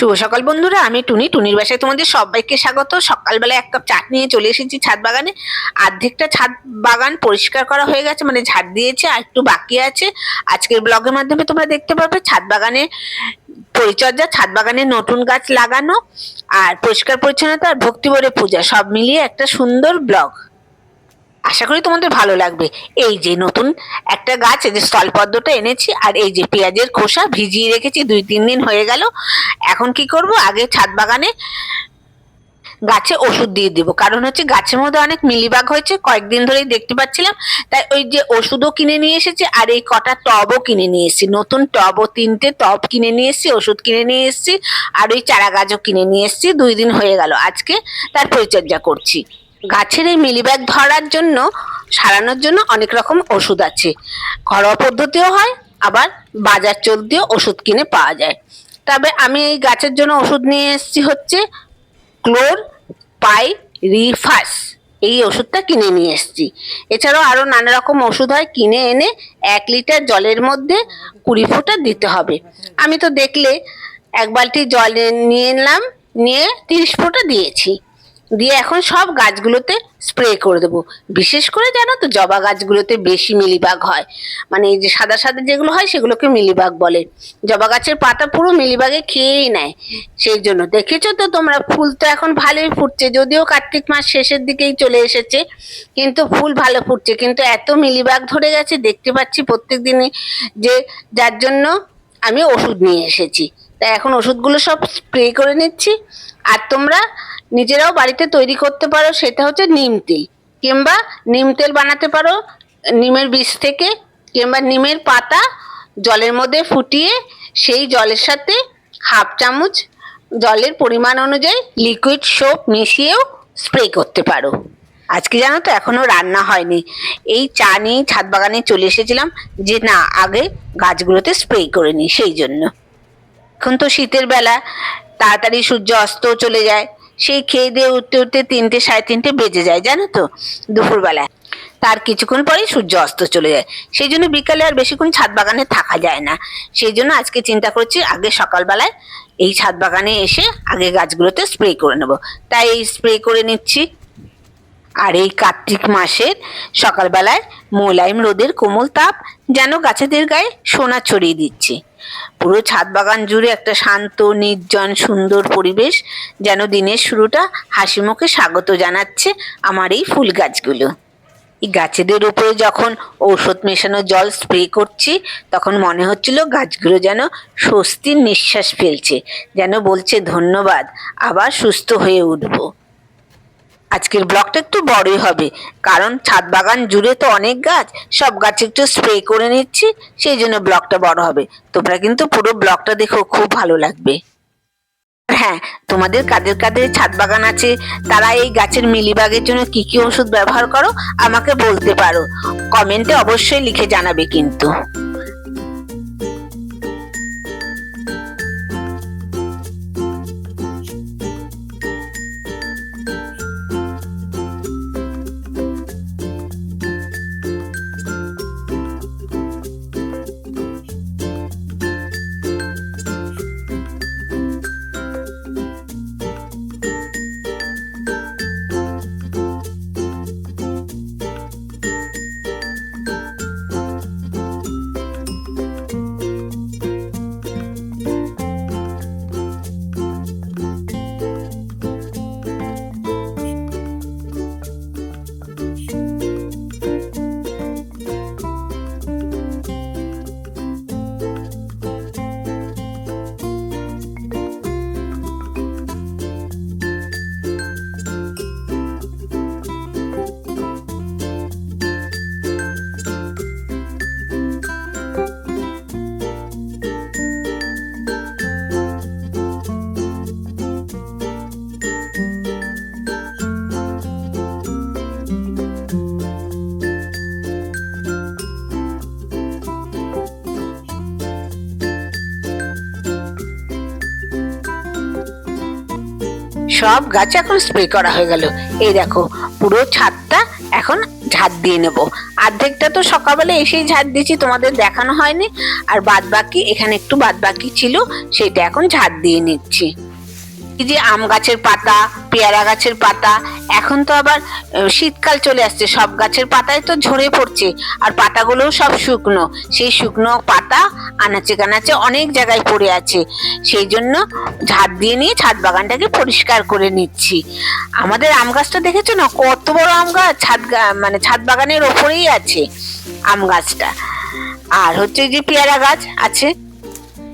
শুভ সকাল বন্ধুরা, আমি টুনি। টুনির বাসায় তোমাদের সবাইকে স্বাগত। সকালবেলা এক কাপ চাট নিয়ে চলে এসেছি ছাদ বাগানে। অর্ধেকটা ছাদ বাগান পরিষ্কার করা হয়ে গেছে মানে ঝাড় দিয়েছে, আর একটু বাকি আছে। আজকের ব্লগের মাধ্যমে তোমরা দেখতে পাবে, ছাদ বাগানে পরিচর্যা, ছাদ বাগানে নতুন গাছ লাগানো, আর পরিষ্কার পরিচ্ছন্নতা আর ভক্তিভরে পূজা, সব মিলিয়ে একটা সুন্দর ব্লগ। আশা করি তোমাদের ভালো লাগবে। এই যে নতুন একটা গাছ যে স্থলপদ্মটা এনেছি, আর এই যে পেঁয়াজের খোসা ভিজিয়ে রেখেছি, দুই তিন দিন হয়ে গেল। এখন কি করব? আগে ছাদ বাগানে গাছে ওষুধ দিয়ে দিব। কারণ হচ্ছে গাছের মধ্যে অনেক মিলিবাগ হয়েছে, কয়েকদিন ধরেই দেখতে পাচ্ছিলাম। তাই ওই যে ওষুধও কিনে নিয়ে এসেছি, আর এই কটা টবও কিনে নিয়ে এসেছি। নতুন টবও, তিনটে টব কিনে নিয়ে এসেছি, ওষুধ কিনে নিয়ে এসেছি, আর ওই চারা গাছও কিনে নিয়ে এসেছি। দুই দিন হয়ে গেল আজকে তার পরিচর্যা করছি। গাছের এই মিলিব্যাগ ধরার জন্য, সারানোর জন্য অনেক রকম ওষুধ আছে। ঘরোয়া পদ্ধতিও হয়, আবার বাজার চলতেও ওষুধ কিনে পাওয়া যায়। তবে আমি এই গাছের জন্য ওষুধ নিয়ে এসেছি হচ্ছে ক্লোর পাই রিফাস। এই ওষুধটা কিনে নিয়ে এসেছি। এছাড়াও আরও নানা রকম ওষুধ হয়, কিনে এনে এক লিটার জলের মধ্যে কুড়ি ফোঁটা দিতে হবে। আমি তো দেখলে এক বালতি জল নিয়ে নিলাম নিয়ে তিরিশ ফোঁটা দিয়েছি। দিয়ে এখন সব গাছগুলোতে স্প্রে করে দেবো। বিশেষ করে জানো তো, জবা গাছগুলোতে বেশি মিলিবাগ হয়। মানে এই যে সাদা সাদা যেগুলো হয়, সেগুলোকে মিলিবাগ বলে। জবা গাছের পাতা পুরো মিলিবাগে খেয়েই নেয়। সেই জন্য দেখেছ তো তোমরা, ফুল তো এখন ভালোই ফুটছে। যদিও কার্তিক মাস শেষের দিকেই চলে এসেছে, কিন্তু ফুল ভালো ফুটছে। কিন্তু এত মিলিবাগ ধরে গেছে, দেখতে পাচ্ছি প্রত্যেক দিনই যে যার জন্য আমি ওষুধ নিয়ে এসেছি। তাই এখন ওষুধগুলো সব স্প্রে করে নিচ্ছি। আর তোমরা নিজেরাও বাড়িতে তৈরি করতে পারো, সেটা হচ্ছে নিম তেল। কিংবা নিম তেল বানাতে পারো, নিমের বীজ থেকে, কিংবা নিমের পাতা জলের মধ্যে ফুটিয়ে, সেই জলের সাথে হাফ চামচ জলের পরিমাণ অনুযায়ী লিকুইড সোপ মিশিয়েও স্প্রে করতে পারো। আজকে জানো তো এখনও রান্না হয়নি। এই চা নিয়েই ছাদ বাগানে চলে এসেছিলাম, যে না, আগে গাছগুলোতে স্প্রে করে নিই, সেই জন্য। এখন তো শীতের বেলা, তাড়াতাড়ি সূর্য অস্ত চলে যায় সেই খেয়ে দিয়ে উঠতে উঠতে তিনটে, সাড়ে তিনটে বেজে যায়, জানো তো, দুপুরবেলায়। তার কিছুক্ষণ পরেই সূর্য অস্ত চলে যায়। সেই জন্য বিকালে আর বেশিক্ষণ ছাদ বাগানে থাকা যায় না। সেই জন্য আজকে চিন্তা করছি, আগে সকালবেলায় এই ছাদ বাগানে এসে আগে গাছগুলোতে স্প্রে করে নেব। তাই এই স্প্রে করে নিচ্ছি। আর এই কার্তিক মাসের সকালবেলায় মোলায়েম রোদের কোমল তাপ যেন গাছেদের গায়ে সোনা ছড়িয়ে দিচ্ছে। পুরো ছাদ বাগান জুড়ে একটা শান্ত, নির্জন, সুন্দর পরিবেশ যেন দিনের শুরুটা হাসি মুখে স্বাগত জানাচ্ছে আমার এই ফুল গাছগুলো। এই গাছেদের উপরে যখন ঔষধ মেশানো জল স্প্রে করছি, তখন মনে হচ্ছিল গাছগুলো যেন স্বস্তির নিঃশ্বাস ফেলছে, যেন বলছে ধন্যবাদ, আবার সুস্থ হয়ে উঠবো। আজকের ব্লগটা একটু বড়ই হবে। কারণ ছাদ বাগান জুড়ে তো অনেক গাছ, সব গাছে একটু স্প্রে করে নিচ্ছি, সেই জন্য ব্লগটা বড় হবে। তোমরা কিন্তু পুরো ব্লগটা দেখো, খুব ভালো লাগবে। হ্যাঁ তোমাদের কাদের কাদের ছাদ বাগান আছে, তারা এই গাছের মিলিবাগের জন্য কি কি ওষুধ ব্যবহার করো, আমাকে বলতে পারো। কমেন্টে অবশ্যই লিখে জানাবে কিন্তু। সব গাছ এখন স্প্রে করা হয়ে গেল। এই দেখো, পুরো ছাদটা এখন ঝাড় দিয়ে নেব। অর্ধেকটা তো সকালবেলা এসেই ঝাড় দিয়েছি, তোমাদের দেখানো হয়নি। আর বাদ বাকি এখানে একটু বাদ বাকি ছিল সেটা এখন ঝাড় দিয়ে নিচ্ছি। এই যে আম গাছের পাতা, পেয়ারা গাছের পাতা, এখন তো আবার শীতকাল চলে আসছে, সব গাছের পাতায় তো ঝরে পড়ছে, আর পাতাগুলোও সব শুকনো, সেই শুকনো পাতা আনাচে কানাচে অনেক জায়গায় পড়ে আছে, সেই জন্য ঝাড় দিয়ে নিয়ে ছাদ বাগানটাকে পরিষ্কার করে নিচ্ছি। আমাদের আম গাছটা দেখেছ না? কত বড় আম গাছ ছাদ মানে ছাদ বাগানের ওপরেই আছে আম গাছটা। আর হচ্ছে যে পেয়ারা গাছ আছে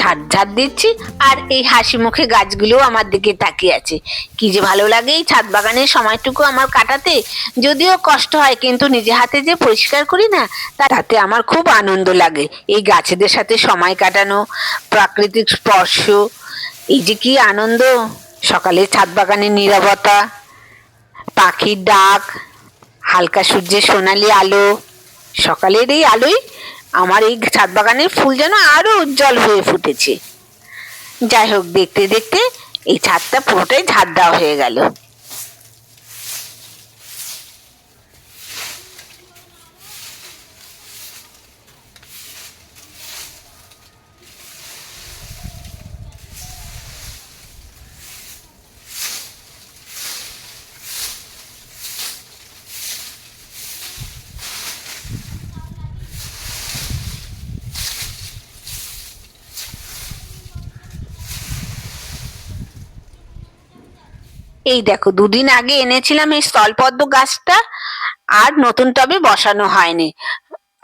ঝাড় ঝাঁট দিচ্ছি, আর এই হাসি মুখে গাছগুলো আমার দিকে তাকিয়ে আছে। কি যে ভালো লাগে এই ছাদ বাগানের সময়টুকু আমার কাটাতে। যদিও কষ্ট হয়, কিন্তু নিজে হাতে যে পরিষ্কার করি না, তাতে আমার খুব আনন্দ লাগে এই গাছেদের সাথে সময় কাটানো, প্রাকৃতিক স্পর্শ। এই যে কি আনন্দ, সকালে ছাদ বাগানের নীরবতা, পাখির ডাক, হালকা সূর্যের সোনালি আলো, সকালের এই আলোয় আমার এই ছাদ বাগানের ফুল যেন আরও উজ্জ্বল হয়ে ফুটেছে। যাই হোক, দেখতে দেখতে এই ছাদটা পুরোটাই ঝাড় দেওয়া হয়ে গেল। এই দেখো, দুদিন আগে এনেছিলাম এই স্থলপদ্ম গাছটা, আর নতুন টবে বসানো হয়নি।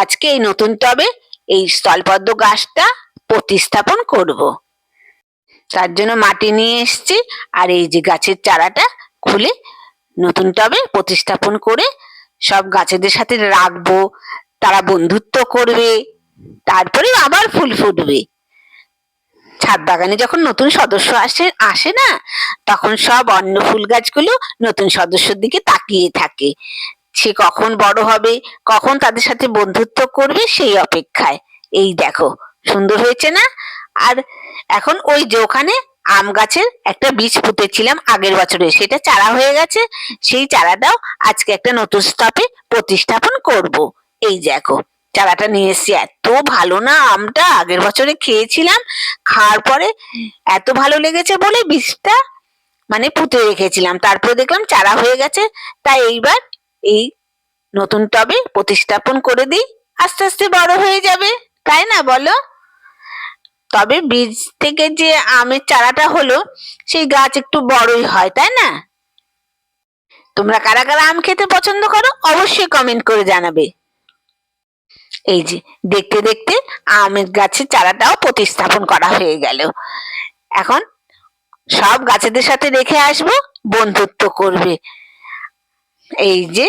আজকে এই নতুন টবে এই স্থলপদ্ম গাছটা প্রতিস্থাপন করব। তার জন্য মাটি নিয়ে এসেছি, আর এই যে গাছের চারাটা খুলে নতুন টবে প্রতিস্থাপন করে সব গাছেদের সাথে রাখব, তারা বন্ধুত্ব করবে তারপরে আবার ফুল ফুটবে। ছাদ বাগানে যখন নতুন সদস্য আসে আসে না, তখন সব অন্য ফুল গাছগুলো নতুন সদস্যর দিকে তাকিয়ে থাকে। সে কখন বড় হবে, কখন তাদের সাথে বন্ধুত্ব করবে সেই অপেক্ষায়। এই দেখো, সুন্দর হয়েছে না? আর এখন ওই যে ওখানে আম গাছের একটা বীজ পুঁতেছিলাম আগের বছরে, সেটা চারা হয়ে গেছে, সেই চারাটাও আজকে একটা নতুন স্তপে প্রতিস্থাপন করব। এই দেখো। চারাটা নিয়ে এসেছি। এত ভালো না আমটা। আগের বছরে খেয়েছিলাম, খাওয়ার পরে এত ভালো লেগেছে বলে বীজটা মানে পুঁতে রেখেছিলাম। তারপরে দেখলাম চারা হয়ে গেছে। তাই এইবার এই নতুন টবে প্রতিস্থাপন করে দিই। আস্তে আস্তে বড় হয়ে যাবে, তাই না বলো? তবে বীজ থেকে যে আমের চারাটা হলো, সেই গাছ একটু বড়ই হয়, তাই না? তোমরা কারা কারা আম খেতে পছন্দ করো, অবশ্যই কমেন্ট করে জানাবে। এই যে, দেখতে দেখতে আমের গাছের চারাটাও প্রতিস্থাপন করা হয়ে গেল। এখন সব গাছেদের সাথে রেখে আসব, বন্ধুত্ব করবে। এই যে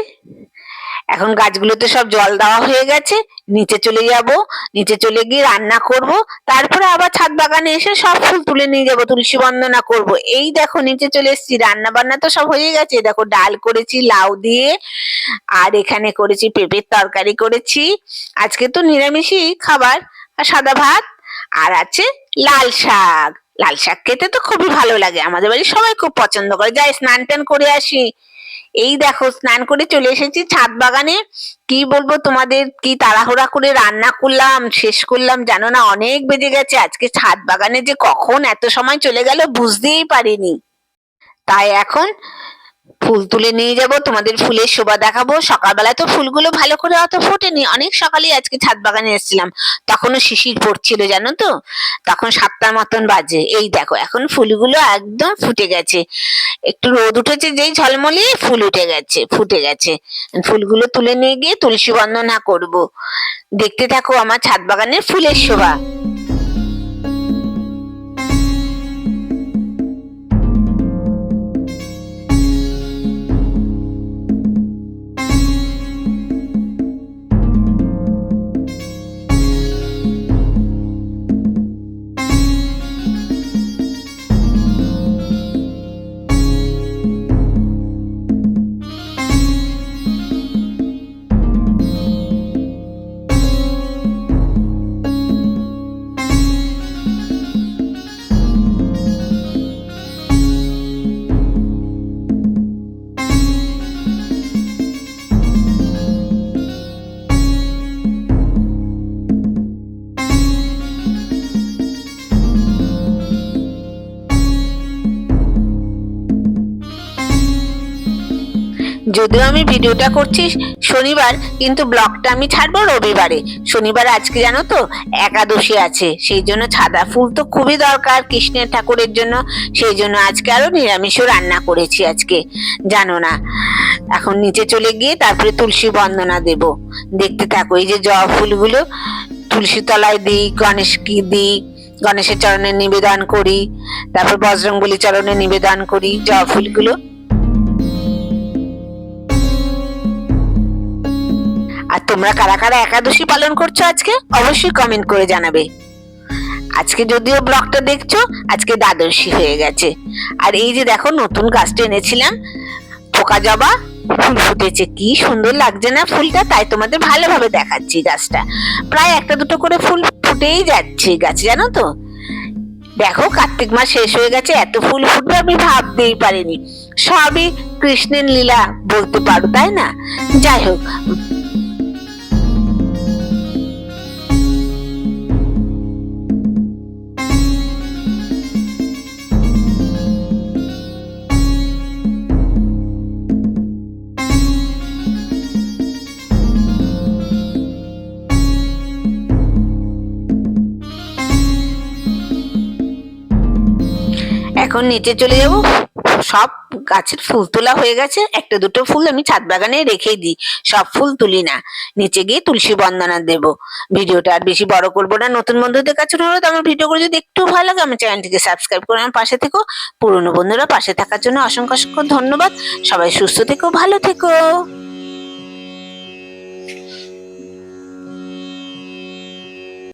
এখন গাছগুলোতে সব জল দেওয়া হয়ে গেছে, নিচে চলে যাব, নিচে চলে গিয়ে রান্না করব, তারপরে আবার ছাদ বাগানে এসে সব ফুল তুলে নিয়ে যাব, তুলসী বন্দনা করব। এই দেখো নিচে চলে এসেছি রান্না বান্না তো সব হয়ে গেছে দেখো ডাল করেছি, লাউ দিয়ে, আর এখানে করেছি পেঁপের তরকারি করেছি। আজকে তো নিরামিষই খাবার, আর সাদা ভাত, আর আছে লাল শাক। লাল শাক খেতে তো খুবই ভালো লাগে, আমাদের বাড়ির সবাই খুব পছন্দ করে। যাই স্নান টান করে আসি এই দেখো, স্নান করে চলে এসেছি ছাদ বাগানে। কি বলব তোমাদের, কি তাড়াহুড়া করে রান্না করলাম, শেষ করলাম, জানো না, অনেক বেজে গেছে। আজকে ছাদ বাগানে যে কখন এত সময় চলে গেল বুঝতেই পারিনি। তাই এখন ফুল তুলে নিয়ে যাব, তোমাদের ফুলের শোভা দেখাবো। সকালবেলায় তো ফুলগুলো ভালো করে অত ফোটেনি, অনেক সকালেই আজকে ছাদ বাগানে এসেছিলাম। তখনও শিশির পড়ছিল, জানো তো? তখন সাতটার মতন বাজে। এই দেখো, এখন ফুলগুলো একদম ফুটে গেছে। একটু রোদ উঠেছে, যেই ঝলমলে ফুল উঠে গেছে, ফুটে গেছে। ফুলগুলো তুলে নিয়ে গিয়ে তুলসী বন্দনা করব। দেখতে থাকো আমার ছাদ বাগানের ফুলের শোভা। যদিও আমি ভিডিওটা করছি, শনিবার, কিন্তু ব্লগটা আমি ছাড়বো রবিবারে। শনিবার আজকে জানো তো, একাদশী আছে, সেই জন্য সাদা ফুল তো খুবই দরকার কৃষ্ণের ঠাকুরের জন্য, সেই জন্য আজকে আরও নিরামিষও রান্না করেছি আজকে, জানো না। এখন নিচে চলে গিয়ে তারপরে তুলসী বন্দনা দেব। দেখতে থাকো, এই যে জবা ফুলগুলো, তুলসী তলায় দিই গণেশ কি দিই, গণেশের চরণে নিবেদন করি, তারপর বজরংবলী চরণে নিবেদন করি, জবা ফুলগুলো। তোমরা কারা কারা একাদশী পালন করছ আজকে? অবশ্যই কমেন্ট করে জানাবে। আজকে যদিও ব্লগটা দেখছ, আজকে দ্বাদশী হয়ে গেছে। আর এই যে দেখো, নতুন গাছটা এনেছিলাম। পোকা জবা ফুল ফুটেছে, কি সুন্দর লাগছে না ফুলটা? তাই তোমাদের ভালোভাবে দেখাচ্ছি গাছটা। প্রায় একটা দুটো করে ফুল ফুটেই যাচ্ছে গাছে, জানো তো? দেখো, কার্তিক মাস শেষ হয়ে গেছে, এত ফুল ফুটবে আমি ভাবতেই পারিনি। সবই কৃষ্ণের লীলা বলতে পারো, তাই না? যাই হোক এখন নিচে চলে যাব। সব গাছের ফুল তোলা হয়ে গেছে। একটা দুটো ফুল আমি ছাদ বাগানে রেখেই দিই। সব ফুল তুলি না। নিচে গিয়ে তুলসী বন্দনা দেব। ভিডিওটা আর বেশি বড় করব না। নতুন বন্ধুদের কাছে অনুরোধ, আমার ভিডিওগুলো যদি একটু ভালো লাগে, আমার চ্যানেলটিকে সাবস্ক্রাইব করে আমার পাশে থেকো। পুরনো বন্ধুরা পাশে থাকার জন্য অসংখ্য অসংখ্য ধন্যবাদ। সবাই সুস্থ থেকো, ভালো থেকো।